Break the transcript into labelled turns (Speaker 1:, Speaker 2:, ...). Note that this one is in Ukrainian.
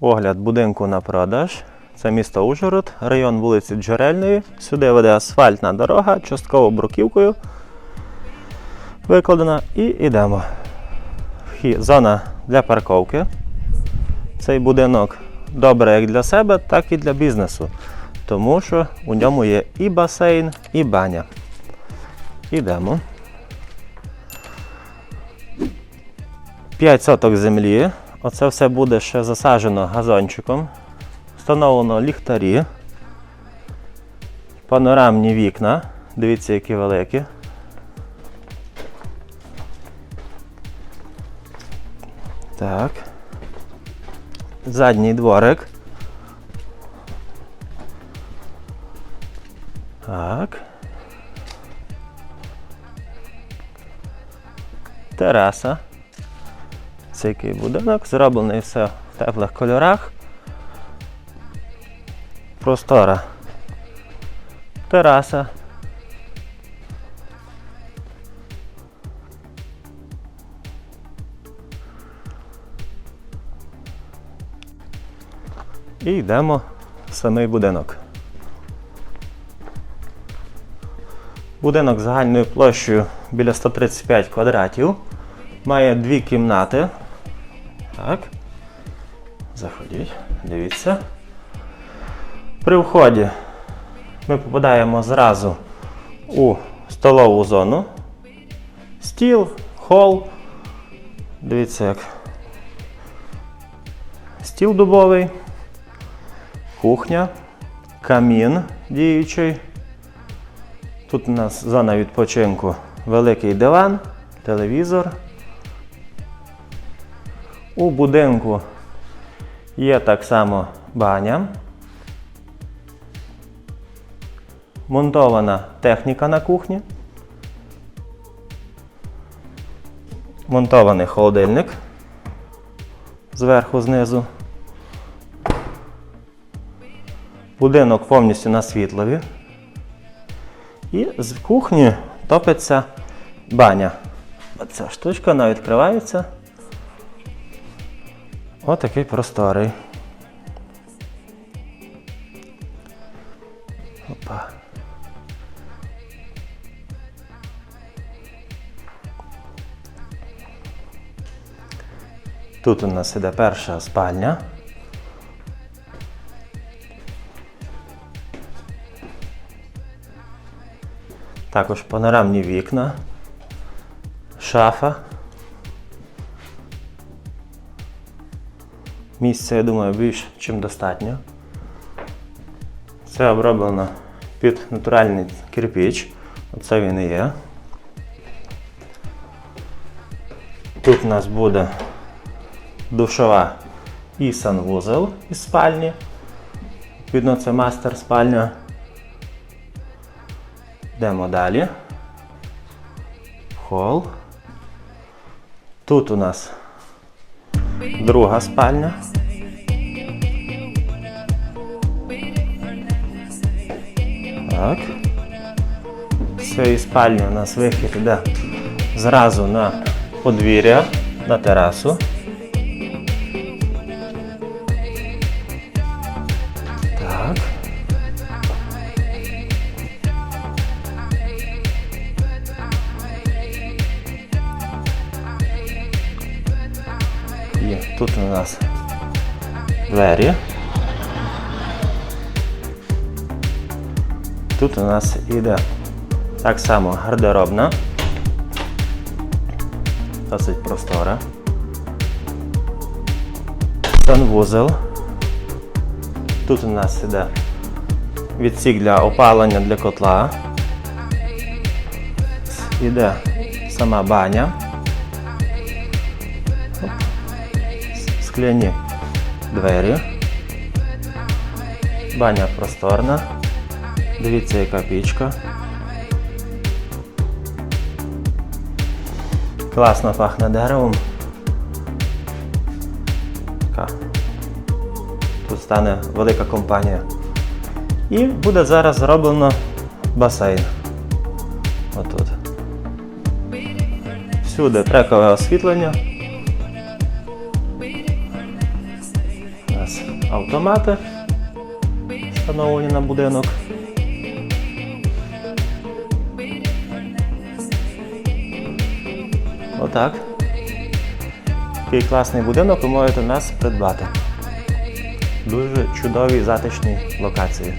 Speaker 1: Огляд будинку на продаж. Це місто Ужгород, район вулиці Джерельної. Сюди веде асфальтна дорога, частково бруківкою викладена. І йдемо. Зона для парковки. Цей будинок добре як для себе, так і для бізнесу. Тому що у ньому є і басейн, і баня. Ідемо. 5 соток землі. Оце все буде ще засаджено газончиком. Встановлено ліхтарі. Панорамні вікна. Дивіться, які великі. Так. Задній дворик. Так. Тераса. Це який будинок, зроблений все в теплих кольорах. Простора. Тераса. І йдемо в самий будинок. Будинок загальною площею біля 135 квадратів. Має дві кімнати. Так. Заходіть, дивіться. При вході ми попадаємо зразу у столову зону. Стіл, хол. Дивіться, як стіл дубовий, кухня, камін діючий. Тут у нас зона відпочинку, великий диван, телевізор. У будинку є так само баня. Монтована техніка на кухні. Монтований холодильник зверху знизу. Будинок повністю на світлові. І з кухні топиться баня. Оця штучка вона відкривається. Отакий просторий. Опа. Тут у нас іде перша спальня. Також панорамні вікна, шафа. Місця, я думаю, більш чим достатньо. Це оброблено під натуральний кирпіч. Оце він і є. Тут у нас буде душова і санвузол із спальні. Відповідно, це мастер спальня. Йдемо далі. Хол. Тут у нас друга спальня. Так. Цієї спальні у нас вихід іде зразу на подвір'я, на терасу. І тут у нас двері. Тут у нас іде так само гардеробна. Досить простора. Санвузел. Тут у нас іде відсік для опалення для котла. Іде сама баня. Скляні двері. Баня просторна. Дивіться, яка пічка. Класно пахне деревом. Тут стане велика компанія. І буде зараз зроблено басейн. Отут. Всюди трекове освітлення. Автомати, встановлені на будинок. Отак. Такий класний будинок ви можете нас придбати. Дуже чудові затишні локації.